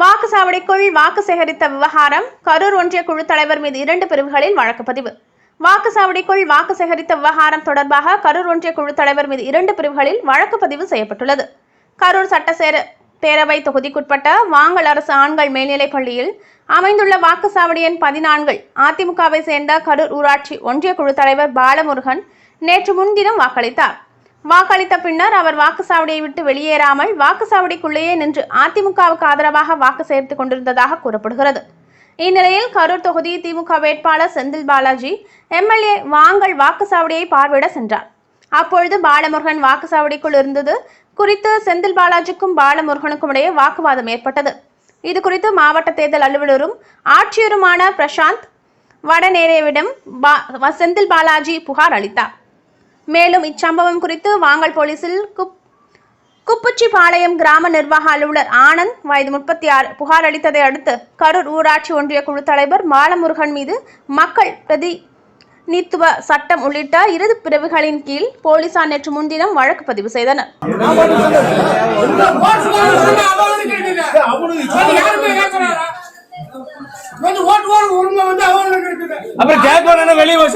வாக்குச்சாவடிக்குள் வாக்கு சேகரித்த விவகாரம் கரூர் ஒன்றிய குழு தலைவர் மீது இரண்டு பிரிவுகளில் வழக்குப்பதிவு வாக்குச்சாவடிக்குள் வாக்கு சேகரித்த விவகாரம் தொடர்பாக கரூர் ஒன்றிய குழு தலைவர் மீது இரண்டு பிரிவுகளில் வழக்கு பதிவு செய்யப்பட்டுள்ளது. கரூர் சட்டசேர பேரவை தொகுதிக்குட்பட்ட வாங்கல் அரசு ஆண்கள் மேல்நிலைப் பள்ளியில் அமைந்துள்ள வாக்குச்சாவடி எண் பதினான்கில் அதிமுகவை சேர்ந்த கரூர் ஊராட்சி ஒன்றிய குழு தலைவர் பாலமுருகன் நேற்று முன்தினம் வாக்களித்தார். வாக்களித்த பின்னர் அவர் வாக்குச்சாவடியை விட்டு வெளியேறாமல் வாக்குச்சாவடிக்குள்ளேயே நின்று அதிமுகவுக்கு ஆதரவாக வாக்கு சேர்த்துக் கொண்டிருந்ததாக கூறப்படுகிறது. இந்நிலையில் கரூர் தொகுதி திமுக வேட்பாளர் செந்தில் பாலாஜி எம்எல்ஏ வாங்கல் வாக்குச்சாவடியை பார்வையிட சென்றார். அப்பொழுது பாலமுருகன் வாக்குச்சாவடிக்குள் இருந்தது. குறித்து செந்தில் பாலாஜிக்கும் பாலமுருகனுக்கும் இடையே வாக்குவாதம் ஏற்பட்டது. இது குறித்து மாவட்ட தேர்தல் அலுவலரும் ஆட்சியருமான பிரசாந்த் வடநேரேவிடம் பா- செந்தில் பாலாஜி புகார் அளித்தார். மேலும் இச்சம்பவம் குறித்து வாங்கல் போலீசில் குப் குப்புச்சிபாளையம் கிராம நிர்வாக அலுவலர் ஆனந்த் வயது முப்பத்தி ஆறு புகார் அளித்ததை அடுத்து கரூர் ஊராட்சி ஒன்றிய குழு தலைவர் பாலமுருகன் மீது மக்கள் பிரதிநித்துவ சட்டம் உள்ளிட்ட இரு பிரிவுகளின் கீழ் போலீசார் நேற்று முன்தினம் வழக்கு பதிவு செய்தனர். அப்புறம் கேட்க வெளியே போய்